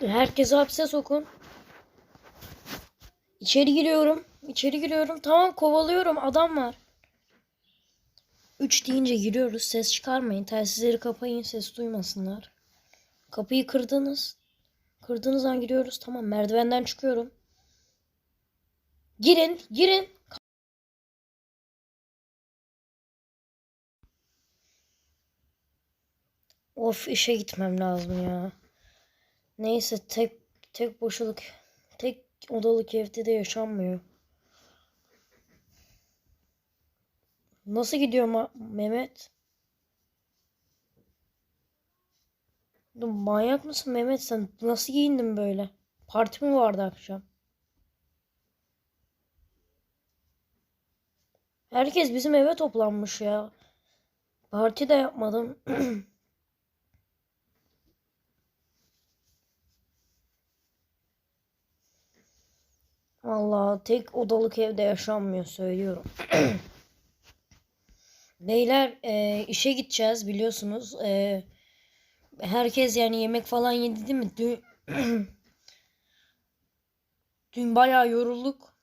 Herkesi hapse sokun. İçeri giriyorum. İçeri giriyorum. Tamam kovalıyorum. Adam var. 3 deyince giriyoruz. Ses çıkarmayın. Telsizleri kapayın. Ses duymasınlar. Kapıyı kırdınız. Kırdığınız an giriyoruz. Tamam merdivenden çıkıyorum. Girin. Girin. Of işe gitmem lazım ya. Neyse tek tek boşalık tek odalık evde de yaşanmıyor. Nasıl gidiyor Ma- Mehmet? Manyak mısın Mehmet sen? Nasıl giyindin böyle? Parti mi vardı akşam? Herkes bizim eve toplanmış ya. Parti de yapmadım. Vallahi tek odalık evde yaşanmıyor söylüyorum. Beyler e, işe gideceğiz biliyorsunuz. E, herkes yani yemek falan yedi değil mi? Dün, dün bayağı yorulduk.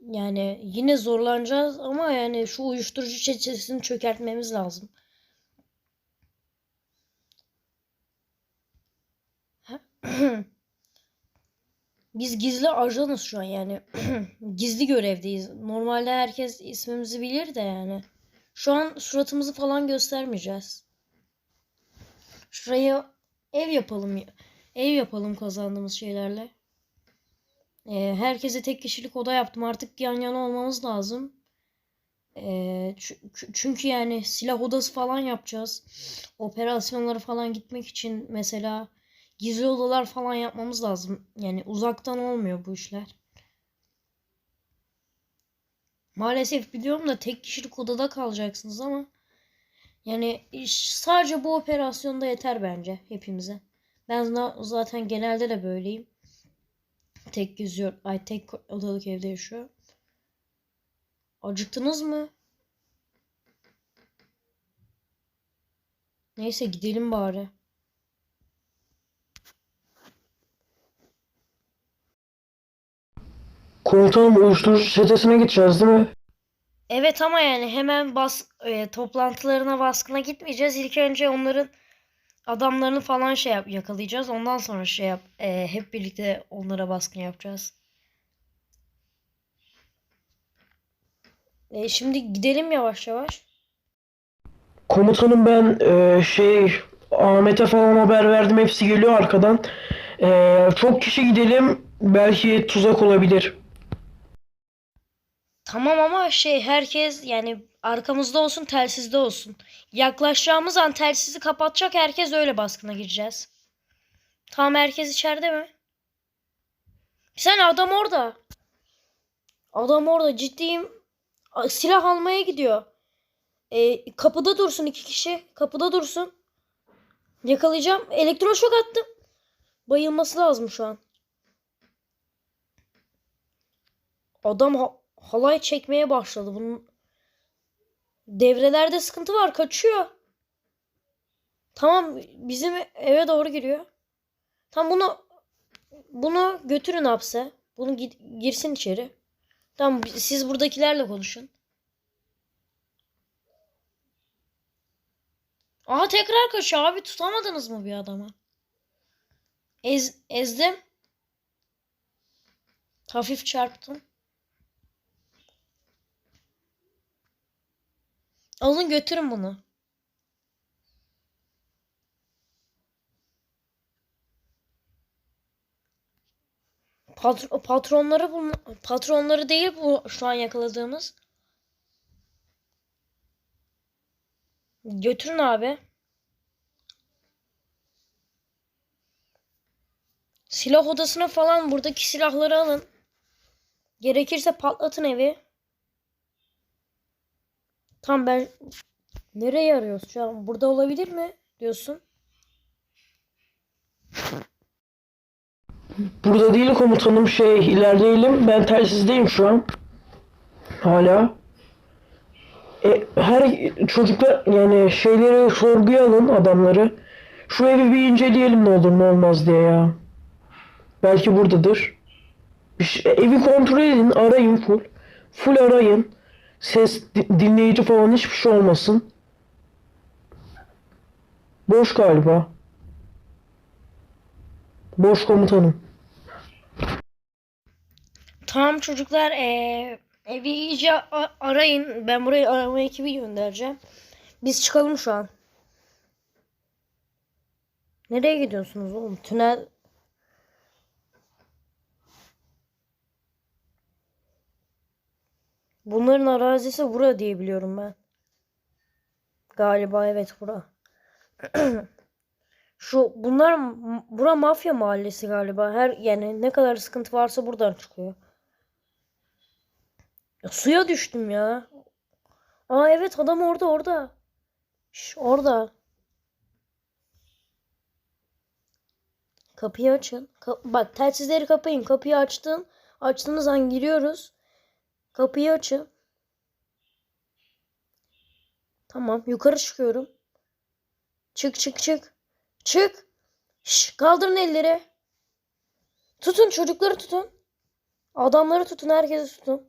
Yani yine zorlanacağız ama yani şu uyuşturucu çetesini çökertmemiz lazım. Biz gizli ajanız şu an yani. Gizli görevdeyiz. Normalde herkes ismimizi bilir de yani. Şu an suratımızı falan göstermeyeceğiz. Şuraya ev yapalım. Ev yapalım kazandığımız şeylerle. Ee, herkese tek kişilik oda yaptım. Artık yan yana olmamız lazım. Ee, çü- çünkü yani silah odası falan yapacağız. Operasyonlara falan gitmek için mesela gizli odalar falan yapmamız lazım. Yani uzaktan olmuyor bu işler. Maalesef biliyorum da tek kişilik odada kalacaksınız ama yani sadece bu operasyonda yeter bence hepimize. Ben za- zaten genelde de böyleyim. Tek geziyor, ay tek odalık evde yaşıyor. Acıktınız mı? Neyse gidelim bari. Komutanım uyuşturucu çetesine gideceğiz değil mi? Evet ama yani hemen bas e, toplantılarına baskına gitmeyeceğiz. İlk önce onların adamlarını falan şey yap yakalayacağız. Ondan sonra şey yap e, hep birlikte onlara baskın yapacağız. E, şimdi gidelim yavaş yavaş. Komutanım ben e, şey Ahmet'e falan haber verdim hepsi geliyor arkadan. E, çok kişi gidelim belki tuzak olabilir. Tamam ama şey herkes yani arkamızda olsun telsizde olsun. Yaklaşacağımız an telsizi kapatacak herkes öyle baskına gireceğiz. Tamam herkes içeride mi? Sen adam orada. Adam orada ciddiyim. Silah almaya gidiyor. E, kapıda dursun iki kişi. Kapıda dursun. Yakalayacağım. Elektroşok attım. Bayılması lazım şu an. Adam ha- halay çekmeye başladı. Bunun devrelerde sıkıntı var. Kaçıyor. Tamam bizim eve doğru giriyor. Tamam bunu bunu götürün hapse. Bunu gi- girsin içeri. Tamam siz buradakilerle konuşun. Aha tekrar kaçıyor abi tutamadınız mı bir adamı? Ez, ezdim. Hafif çarptım. Alın götürün bunu. Patr- patronları bul patronları değil bu şu an yakaladığımız. Götürün abi. Silah odasına falan buradaki silahları alın. Gerekirse patlatın evi. Tam ben nereye arıyoruz şu an? Burada olabilir mi diyorsun? Burada değil komutanım şey ilerideyim ben telsizdeyim şu an. Hala. E, her çocuklar yani şeyleri sorguya alın adamları. Şu evi bir inceleyelim ne olur ne olmaz diye ya. Belki buradadır. Bir şey- evi kontrol edin, arayın full. Full arayın. Ses, di- dinleyici falan hiçbir şey olmasın. Boş galiba. Boş komutanım. Tamam çocuklar eee, evi iyice arayın. Ben buraya arama ekibi göndereceğim. Biz çıkalım şu an. Nereye gidiyorsunuz oğlum? Tünel Bunların arazisi bura diye biliyorum ben. Galiba evet bura. Şu bunlar bura mafya mahallesi galiba. Her yani ne kadar sıkıntı varsa buradan çıkıyor. Ya, suya düştüm ya. Aa evet adam orada orada. Şş, orada. Kapıyı açın. Ka- bak telsizleri kapayın. Kapıyı açtın. Açtığınız an giriyoruz. Kapıyı açın. Tamam. Yukarı çıkıyorum. Çık çık çık. Çık. Şş, kaldırın elleri. Tutun çocukları tutun. Adamları tutun. Herkesi tutun.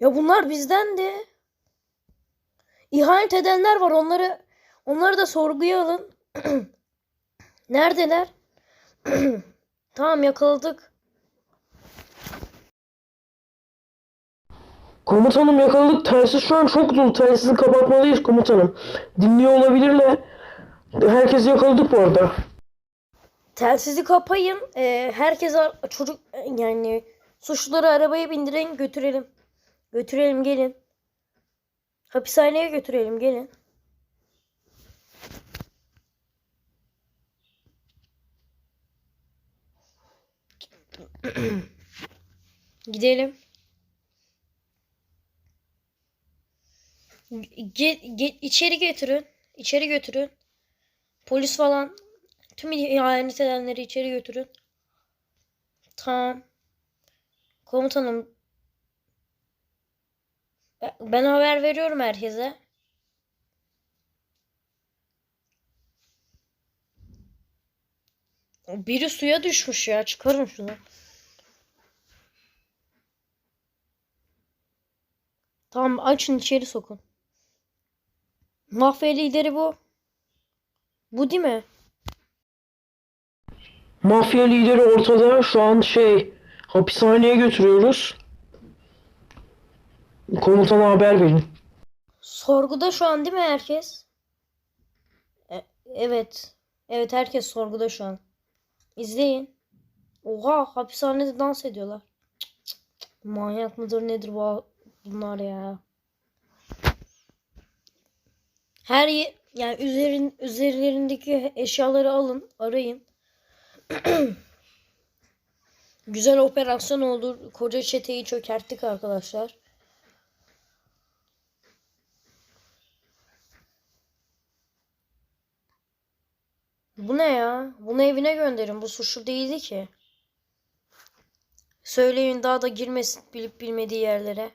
Ya bunlar bizdendi. İhanet edenler var. Onları onları da sorguya alın. Neredeler? tamam yakaladık. Komutanım yakaladık. Telsiz şu an çok dolu. Telsizi kapatmalıyız komutanım. Dinliyor olabilirler. Herkesi yakaladık bu arada. Telsizi kapayın. Ee, herkes çocuk yani suçluları arabaya bindirin götürelim. Götürelim gelin. Hapishaneye götürelim gelin. Gidelim. Ge- ge- içeri götürün. İçeri götürün. Polis falan tüm ihanet edenleri içeri götürün. Tamam. Komutanım. Ben haber veriyorum herkese. Biri suya düşmüş ya. Çıkarın şunu. Tamam açın içeri sokun. Mafya lideri bu. Bu değil mi? Mafya lideri ortada. Şu an şey hapishaneye götürüyoruz. Komutana haber verin. Sorguda şu an değil mi herkes? E- evet. Evet herkes sorguda şu an. İzleyin. Oha hapishanede dans ediyorlar. Cık, cık. Manyak mıdır nedir bu bunlar ya? Her yani üzerin üzerlerindeki eşyaları alın, arayın. Güzel operasyon oldu. Koca çeteyi çökerttik arkadaşlar. Bu ne ya? Bunu evine gönderin. Bu suçlu değildi ki. Söyleyin daha da girmesin bilip bilmediği yerlere.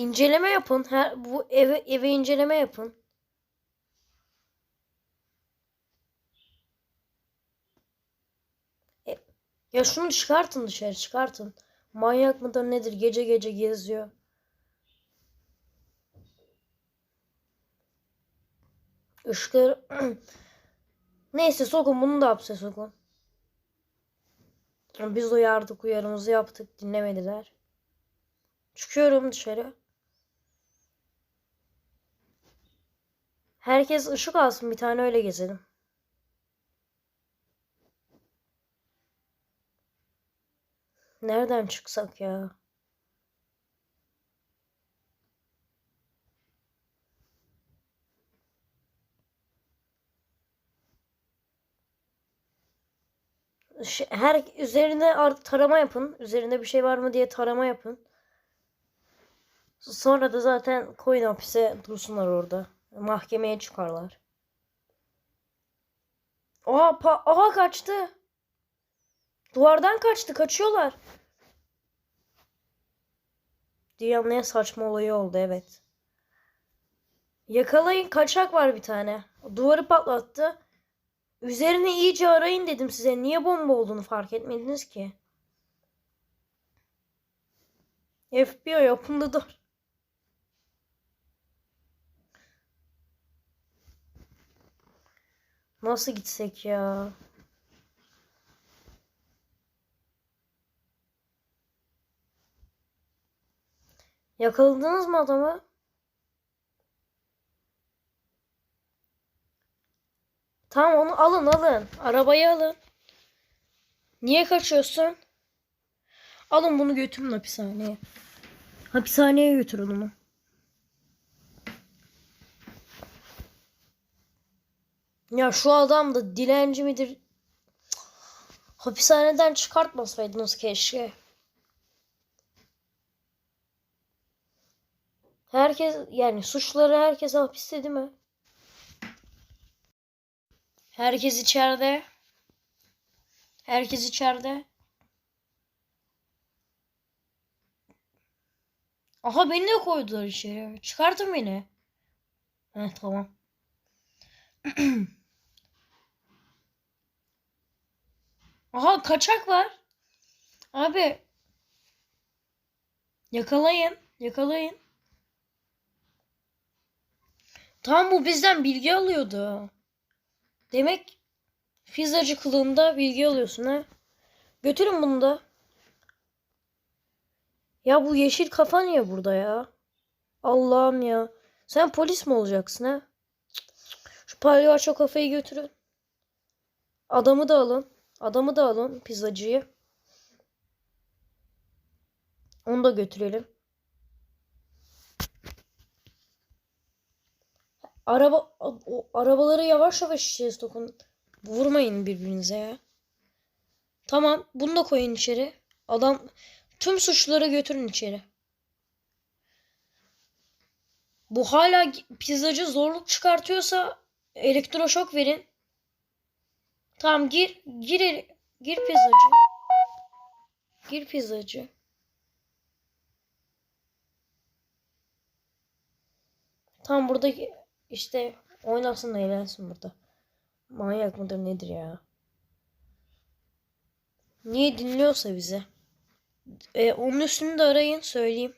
İnceleme yapın. Her, bu eve, eve inceleme yapın. E, ya şunu çıkartın dışarı çıkartın. Manyak mıdır nedir gece gece geziyor. Işıkları... Neyse sokun bunu da hapse sokun. Biz uyardık uyarımızı yaptık dinlemediler. Çıkıyorum dışarı. Herkes ışık alsın bir tane öyle gezelim. Nereden çıksak ya? Her üzerine ar- tarama yapın. Üzerinde bir şey var mı diye tarama yapın. Sonra da zaten koyun hapise dursunlar orada. Mahkemeye çıkarlar. Aha, pa- aha kaçtı. Duvardan kaçtı. Kaçıyorlar. Dünyanın en saçma olayı oldu evet. Yakalayın kaçak var bir tane. Duvarı patlattı. Üzerine iyice arayın dedim size. Niye bomba olduğunu fark etmediniz ki? FBI open the. Nasıl gitsek ya? Yakaladınız mı adamı? Tamam onu alın alın. Arabayı alın. Niye kaçıyorsun? Alın bunu götürün hapishaneye. Hapishaneye götürün onu. Ya şu adam da dilenci midir? Cık. Hapishaneden çıkartmasaydınız keşke. Herkes yani suçları herkes hapiste değil mi? Herkes içeride. Herkes içeride. Aha beni de koydular içeri. Çıkartın beni. Heh tamam. Aha kaçak var. Abi. Yakalayın. Yakalayın. Tam bu bizden bilgi alıyordu. Demek pizzacı kılığında bilgi alıyorsun ha. Götürün bunu da. Ya bu yeşil kafa niye burada ya? Allah'ım ya. Sen polis mi olacaksın ha? Şu palyaço kafayı götürün. Adamı da alın. Adamı da alın pizzacıyı. Onu da götürelim. Araba o, arabaları yavaş yavaş içeceğiz dokun. Vurmayın birbirinize ya. Tamam, bunu da koyun içeri. Adam tüm suçluları götürün içeri. Bu hala pizzacı zorluk çıkartıyorsa elektroşok verin. Tamam gir gir gir pizzacı. Gir pizzacı. Tamam burada işte oynasın eğlensin burada. Manyak mıdır nedir ya? Niye dinliyorsa bize. E, onun üstünü de arayın söyleyeyim.